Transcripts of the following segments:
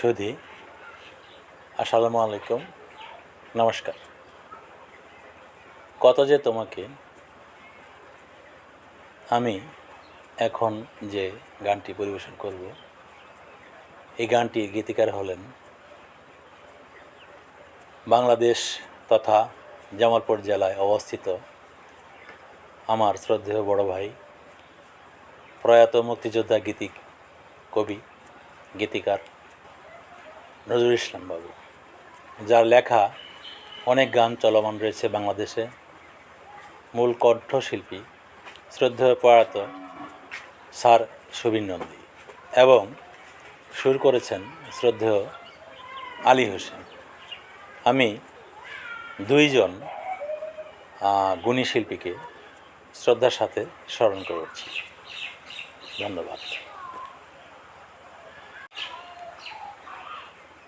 সুধি আসসালামু আলাইকুম। নমস্কার। কত যে তোমাকে আমি এখন যে গানটি পরিবেশন করব, এই গানটির গীতিকার হলেন বাংলাদেশ তথা জামালপুর জেলায় অবস্থিত আমার শ্রদ্ধেয় বড় ভাই, প্রয়াত মুক্তিযোদ্ধা গীতিক, কবি, গীতিকার নজরুল ইসলাম বাবু, যার লেখা অনেক গান চলমান রয়েছে বাংলাদেশে। মূল কণ্ঠশিল্পী শ্রদ্ধেয় প্রয়াত স্যার সুবীর নন্দী এবং সুর করেছেন শ্রদ্ধেয় আলী হোসেন। আমি দুইজন গুণী শিল্পীকে শ্রদ্ধার সাথে স্মরণ করছি। ধন্যবাদ।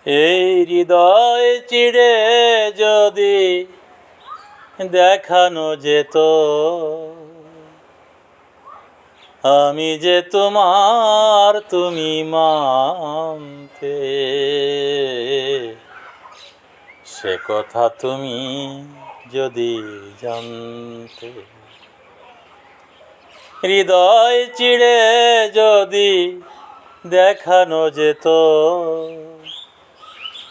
এই হৃদয় চিড়ে যদি দেখানো যেত, আমি যে তোমার তুমি মানতে। সে কথা তুমি যদি জানতে। হৃদয় চিড়ে যদি দেখানো যেত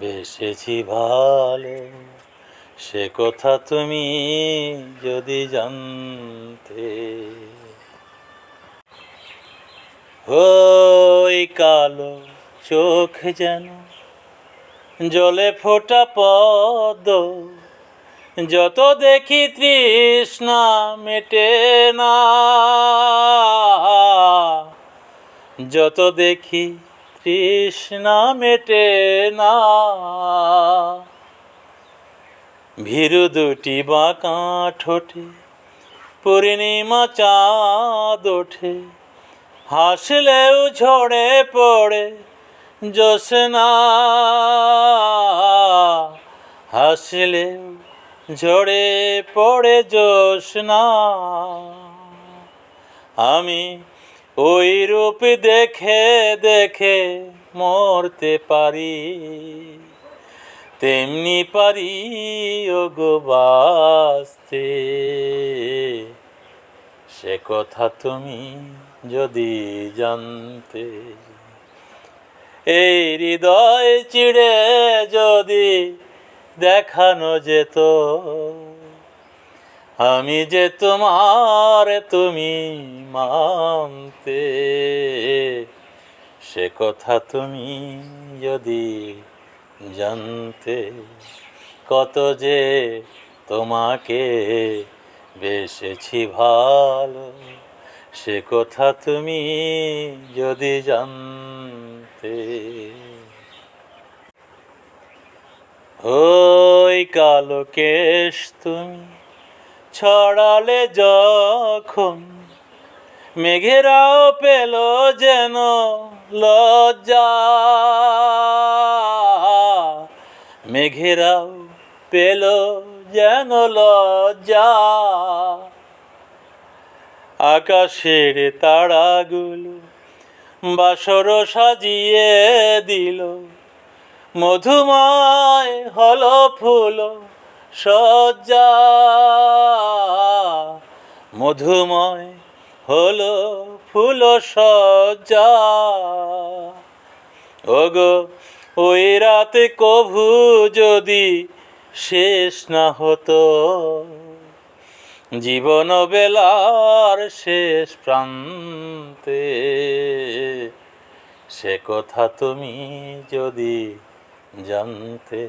বেসেছি ভালো। সে কথা তুমি যদি জানতে। ওই কালো চোখ যেন জলে ফোটা পদ যত দেখি তৃষ্ণা মেটে না। যত দেখি তৃষ্ণা মেটে না। ভীরু দুটি বাঁকা ঠোঁটে, পূর্ণিমা চাঁদ ওঠে। হাসলেও ঝরে পড়ে জোসনা হাসলেও ঝরে পড়ে জোসনা আমি ওই রূপ দেখে দেখে মরতে পারি। তেমনি পারি ওগো সে কথা তুমি যদি জানতে, এই হৃদয় চিড়ে যদি দেখানো যেত। আমি যে তোমার তুমি মানতে, সে কথা তুমি যদি জানতে, কত যে তোমাকে বেসেছি ভালো, সে কথা তুমি যদি জানতে। ওই কালো কেশ তুমি ছড়ালে যখন মেঘেরাও পেল যেন লজ্জা। মেঘেরাও পেল যেন লজ্জা। আকাশের তারাগুলো বাসর সাজিয়ে দিল, মধুময় হলো ফুল। সজ্জা মধুময় হলো ফুল সজ্জা ওগো, ওই রাতে কভু যদি শেষ না হতো, জীবন বেলার শেষ প্রান্তে সে কথা তুমি যদি জানতে